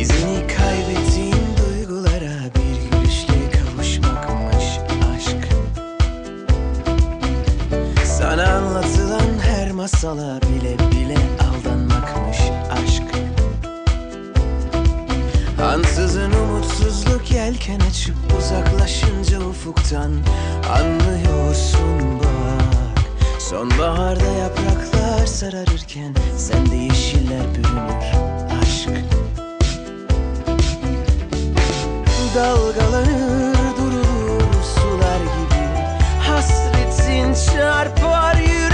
İzini kaybettiğim duygulara bir gülüşle kavuşmakmış aşk. Sana anlatılan her masala bile bile aldanmakmış aşk. Ansızın umutsuzluk yelken açıp uzaklaşınca ufuktan Anlıyorsun bak. Sonbaharda yapraklar sararırken Sende yeşiller bürünür aşk. Dalgalanır durur sular gibi. Hasretin çarpar yüreğime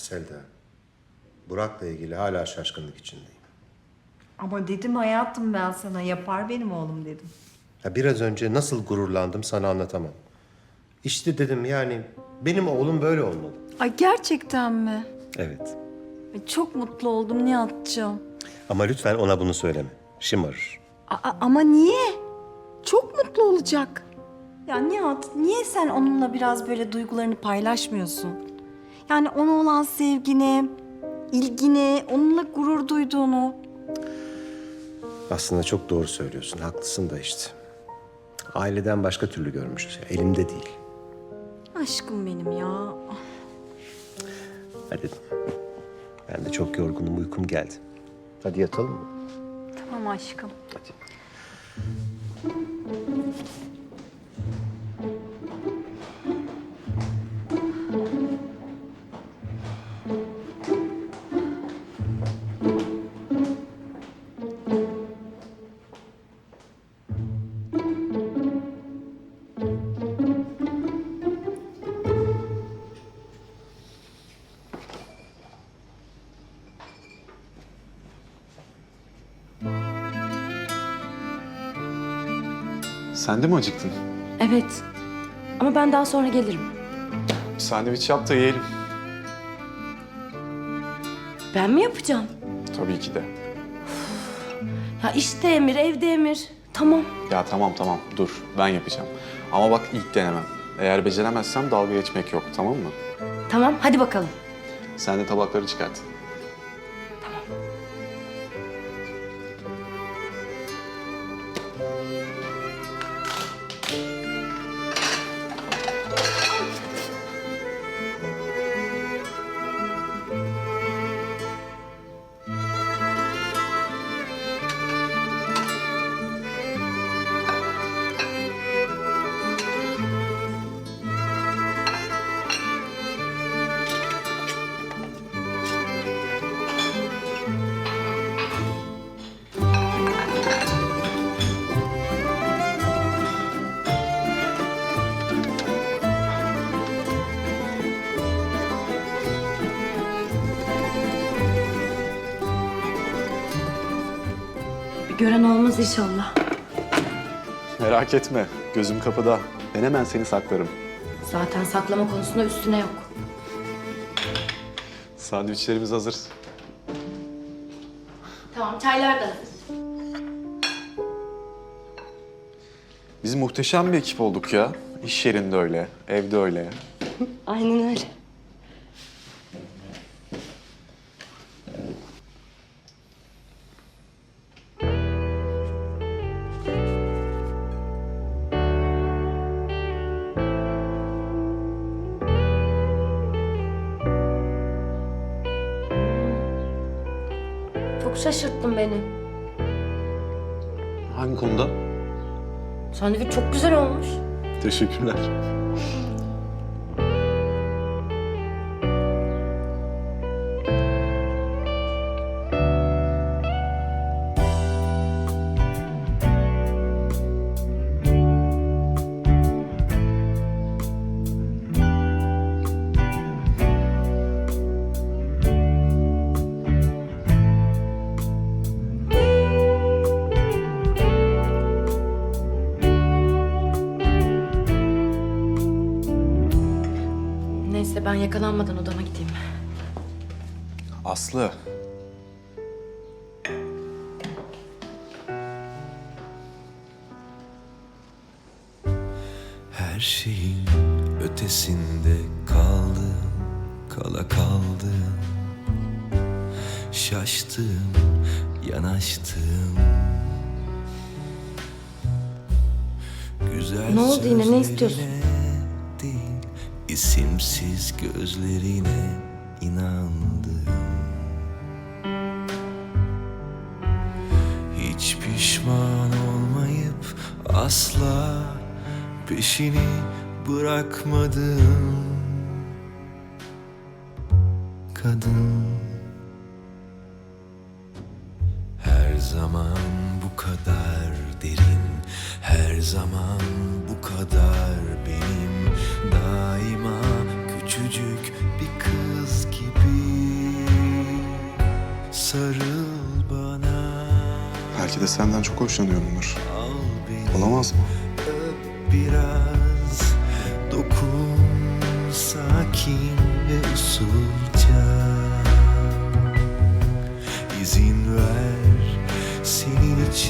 Selda, Burak'la ilgili hala şaşkınlık içindeyim. Ama dedim hayatım ben sana yapar benim oğlum dedim. Ya biraz önce nasıl gururlandım sana anlatamam. İşte dedim yani benim oğlum böyle olmalı. Ay gerçekten mi? Evet. Ay, çok mutlu oldum Nihat'cığım. Ama lütfen ona bunu söyleme. Şımarır. Aa, ama niye? Çok mutlu olacak. Ya Nihat, niye sen onunla biraz böyle duygularını paylaşmıyorsun? Yani ona olan sevgini, ilgini, onunla gurur duyduğunu. Aslında çok doğru söylüyorsun. Haklısın da işte. Aileden başka türlü görmüşüz. Elimde değil. Aşkım benim ya. Hadi. Ben de çok yorgunum. Uykum geldi. Hadi yatalım mı? Tamam aşkım. Hadi. Sen de mi acıktın? Evet. Ama ben daha sonra gelirim. Bir sandviç yap da yiyelim. Ben mi yapacağım? Tabii ki de. Ya işte Emir, evde Emir. Tamam. Ya tamam tamam dur ben yapacağım. Ama bak ilk denemem. Eğer beceremezsem dalga geçmek yok tamam mı? Tamam, hadi bakalım. Sen de tabakları çıkart. Gören olmaz inşallah. Merak etme gözüm kapıda. Ben hemen seni saklarım. Zaten saklama konusunda üstüne yok. Sandviçlerimiz hazır. Tamam, çaylar da hazır. Biz muhteşem bir ekip olduk ya. İş yerinde öyle, evde öyle. Aynen öyle. Şaşırttın beni. Hangi konuda? Sandviç çok güzel olmuş. Teşekkürler. Yakalanmadan odama gideyim. Aslı. Her şeyin ötesinde kaldım, kala kaldım. Şaştım, yanaştım. Güzel Ne oldu yine, ne istiyorsun? İsimsiz gözlerine inandım. Hiç pişman olmayıp asla peşini bırakmadım kadın her zaman bu kadar derin her zaman bu kadar Belki de senden çok hoşlanıyorumdur. Olamaz mı? Biraz dokun sakin ve usulca izin ver senin için